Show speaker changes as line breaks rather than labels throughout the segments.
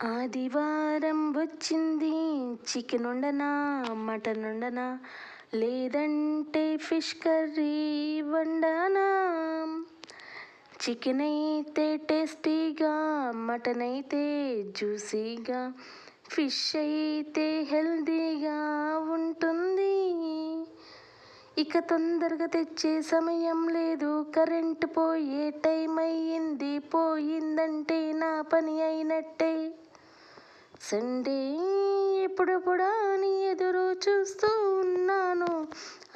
ఆదివారం వచ్చింది చికెన్ ఉండనా మటన్ ఉండనా లేదంటే ఫిష్ కర్రీ వండనా? చికెన్ అయితే టేస్టీగా మటన్ అయితే జ్యూసీగా ఫిష్ అయితే హెల్దీగా ఉంటుంది. ఇక తొందరగా తెచ్చే సమయం లేదు కరెంట్ పోయే టైం అయ్యింది పోయిందంటే నా పని అయినట్టే. సండే ఎప్పుడెప్పుడా అని ఎదురు చూస్తూ ఉన్నాను.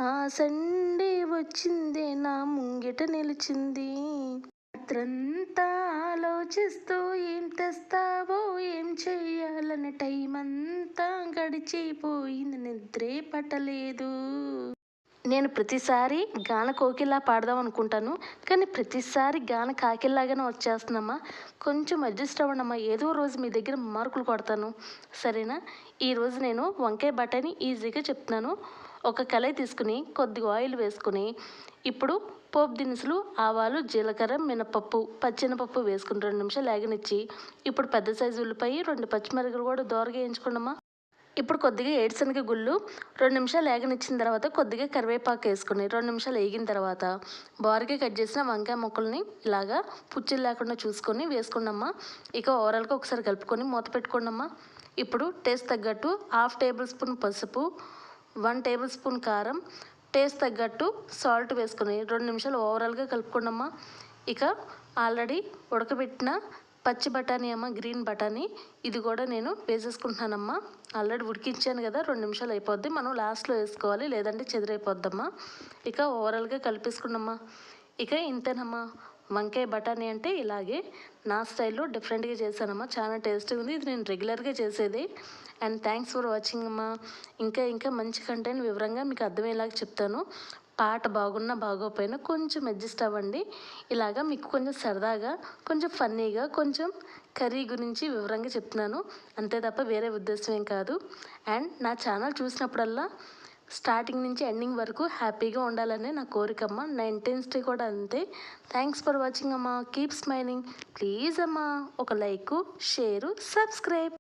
ఆ సండే వచ్చిందే నా ముంగిట నిలిచింది. రాత్రంతా ఆలోచిస్తూ ఏం తెస్తావో ఏం చెయ్యాలని టైం అంతా గడిచిపోయింది. నిద్రే పట్టలేదు. నేను ప్రతిసారి గాన కోకిలా పాడదాం అనుకుంటాను. కానీ ప్రతిసారి గాన కాకిల్లాగానే వచ్చేస్తుందమ్మా. కొంచెం అడ్జస్ట్ అవ్వండమ్మా. ఏదో రోజు మీ దగ్గర మార్కులు కొడతాను. సరేనా? ఈరోజు నేను వంకాయ బఠానీ ఈజీగా చెప్తున్నాను. ఒక కళాయి తీసుకుని కొద్దిగా ఆయిల్ వేసుకుని ఇప్పుడు పోపు దినుసులు ఆవాలు జీలకర్ర మినపప్పు పచ్చెనపప్పు వేసుకుని రెండు నిమిషాలు లేగనిచ్చి ఇప్పుడు పెద్ద సైజు ఉల్లిపాయ రెండు పచ్చిమిరకలు కూడా దోరగా వేయించుకోండమ్మా. ఇప్పుడు కొద్దిగా ఏడుశనగ గుళ్ళు రెండు నిమిషాలు వేగనిచ్చిన తర్వాత కొద్దిగా కరివేపాకు వేసుకుని రెండు నిమిషాలు వేగిన తర్వాత బారుగా కట్ చేసిన వంకాయ ముక్కల్ని ఇలాగా పుచ్చిలు లేకుండా చూసుకొని వేసుకున్నమ్మా. ఇక ఓవరాల్గా ఒకసారి కలుపుకొని మూత పెట్టుకోండమ్మా. ఇప్పుడు టేస్ట్ తగ్గట్టు హాఫ్ టేబుల్ స్పూన్ పసుపు వన్ టేబుల్ స్పూన్ కారం టేస్ట్ తగ్గట్టు సాల్ట్ వేసుకొని రెండు నిమిషాలు ఓవరాల్గా కలుపుకోండమ్మా. ఇక ఆల్రెడీ ఉడకబెట్టిన పచ్చి బఠానీ అమ్మ గ్రీన్ బఠానీ. ఇది కూడా నేను వేసేసుకుంటున్నానమ్మా. ఆల్రెడీ ఉడికించాను కదా రెండు నిమిషాలు అయిపోద్ది. మనం లాస్ట్లో వేసుకోవాలి లేదంటే చెదిరైపోద్దమ్మా. ఇక ఓవరాల్గా కలిపేసుకున్నామ్మా ఇక ఇంతేనమ్మా. వంకాయ బఠానీ అంటే ఇలాగే. నా స్టైల్లో డిఫరెంట్గా చేశానమ్మా. చాలా టేస్టీగా ఉంది. ఇది నేను రెగ్యులర్గా చేసేది. అండ్ థ్యాంక్స్ ఫర్ వాచింగ్ అమ్మా. ఇంకా ఇంకా మంచి కంటెంట్ వివరంగా మీకు అర్థమయ్యేలాగా చెప్తాను. పాట బాగున్నా బాగోపోయినా కొంచెం అడ్జస్ట్ అవ్వండి. ఇలాగా మీకు కొంచెం సరదాగా కొంచెం ఫన్నీగా కొంచెం కర్రీ గురించి వివరంగా చెప్తున్నాను. అంతే తప్ప వేరే ఉద్దేశం ఏం కాదు. అండ్ నా ఛానల్ చూసినప్పుడల్లా స్టార్టింగ్ నుంచి ఎండింగ్ వరకు హ్యాపీగా ఉండాలనే నా కోరికమ్మ నా ఇంటెన్సిటీ కూడా అంతే. థ్యాంక్స్ ఫర్ వాచింగ్ అమ్మా. Keep smiling. ప్లీజ్ అమ్మా ఒక లైక్ షేరు సబ్స్క్రైబ్.